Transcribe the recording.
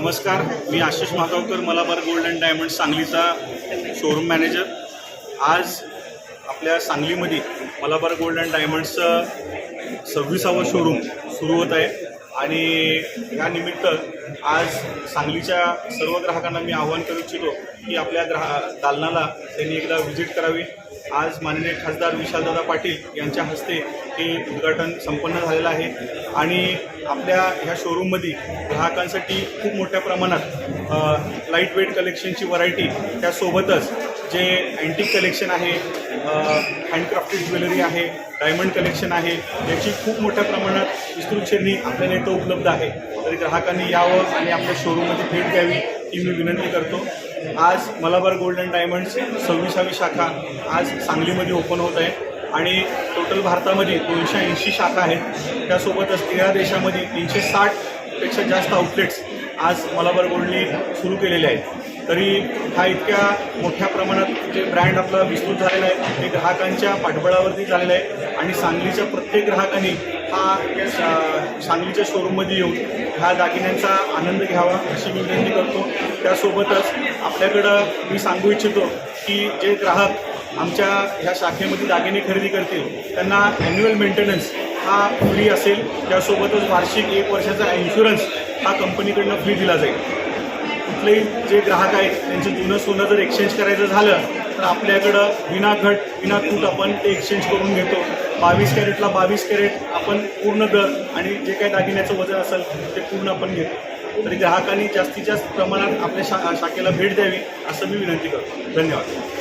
नमस्कार मी Ashish Magavkar Malabar gold and diamond सांगलीचा showroom manager आज आपल्या सांगलीमध्ये मलाबार गोल्ड अँड डायमंडचं सव्वीसावं शोरूम सुरू होत आहे. आणि ह्या निमित्त आज सांगलीच्या सर्व ग्राहकांना मी आवाहन करू इच्छितो की आपल्या ग्राह दालनाला त्यांनी एकदा व्हिजिट करावी. आज माननीय खासदार विशालदादा पाटील यांच्या हस्ते हे उद्घाटन संपन्न झालेलं आहे. आणि आपल्या ह्या शोरूममध्ये ग्राहकांसाठी खूप मोठ्या प्रमाणात लाइट वेट कलेक्शनची व्हरायटी त्यासोबतच जे अँटिक कलेक्शन आहे हँडक्राफ्टेड ज्वेलरी आहे डायमंड कलेक्शन आहे याची खूप मोठ्या प्रमाणात विस्तृत श्रेणी आपल्याला इथं उपलब्ध आहे. तरी ग्राहकांनी यावं आणि आपल्या शोरूममध्ये भेट द्यावी ही मी विनंती करतो. आज मलाबार गोल्ड अँड डायमंड्स सव्वीसावी शाखा आज सांगलीमध्ये ओपन होत आहे आणि टोटल भारतामध्ये दोनशे ऐंशी शाखा आहेत. त्यासोबतच तेरा देशामध्ये तीनशे साठपेक्षा जास्त आउटलेट्स आज मलाबार गोल्डने सुरू केलेले आहेत. तरी हा इतक्या मोठ्या प्रमाणात जे ब्रँड आपला विस्तृत झालेला आहे ते ग्राहकांच्या पाठबळावरती झालेलं आहे. आणि सांगलीच्या प्रत्येक ग्राहकांनी हा सांगलीच्या शोरूममध्ये येऊन ह्या दागिन्यांचा आनंद घ्यावा अशी मी विनंती करतो. त्यासोबतच आपल्याकडं मी सांगू इच्छितो की जे ग्राहक आमच्या ह्या शाखेमध्ये दागिने खरेदी करतील त्यांना ॲन्युअल मेंटेनन्स हा फ्री असेल. त्यासोबतच वार्षिक एक वर्षाचा इन्शुरन्स हा कंपनीकडनं फ्री दिला जाईल. कुठलेही जे ग्राहक आहेत त्यांचं जुनं सोनं जर एक्सचेंज करायचं झालं तर आपल्याकडं विना घट विना तूट आपण ते एक्सचेंज करून घेतो. बावीस कॅरेटला बावीस कॅरेट आपण पूर्ण दर आणि जे काही दागिन्याचं वजन असेल ते पूर्ण आपण घेतो. तरी ग्राहकांनी जास्तीत जास्त प्रमाणात आपल्या शा शाखेला भेट द्यावी असं मी विनंती करतो. धन्यवाद.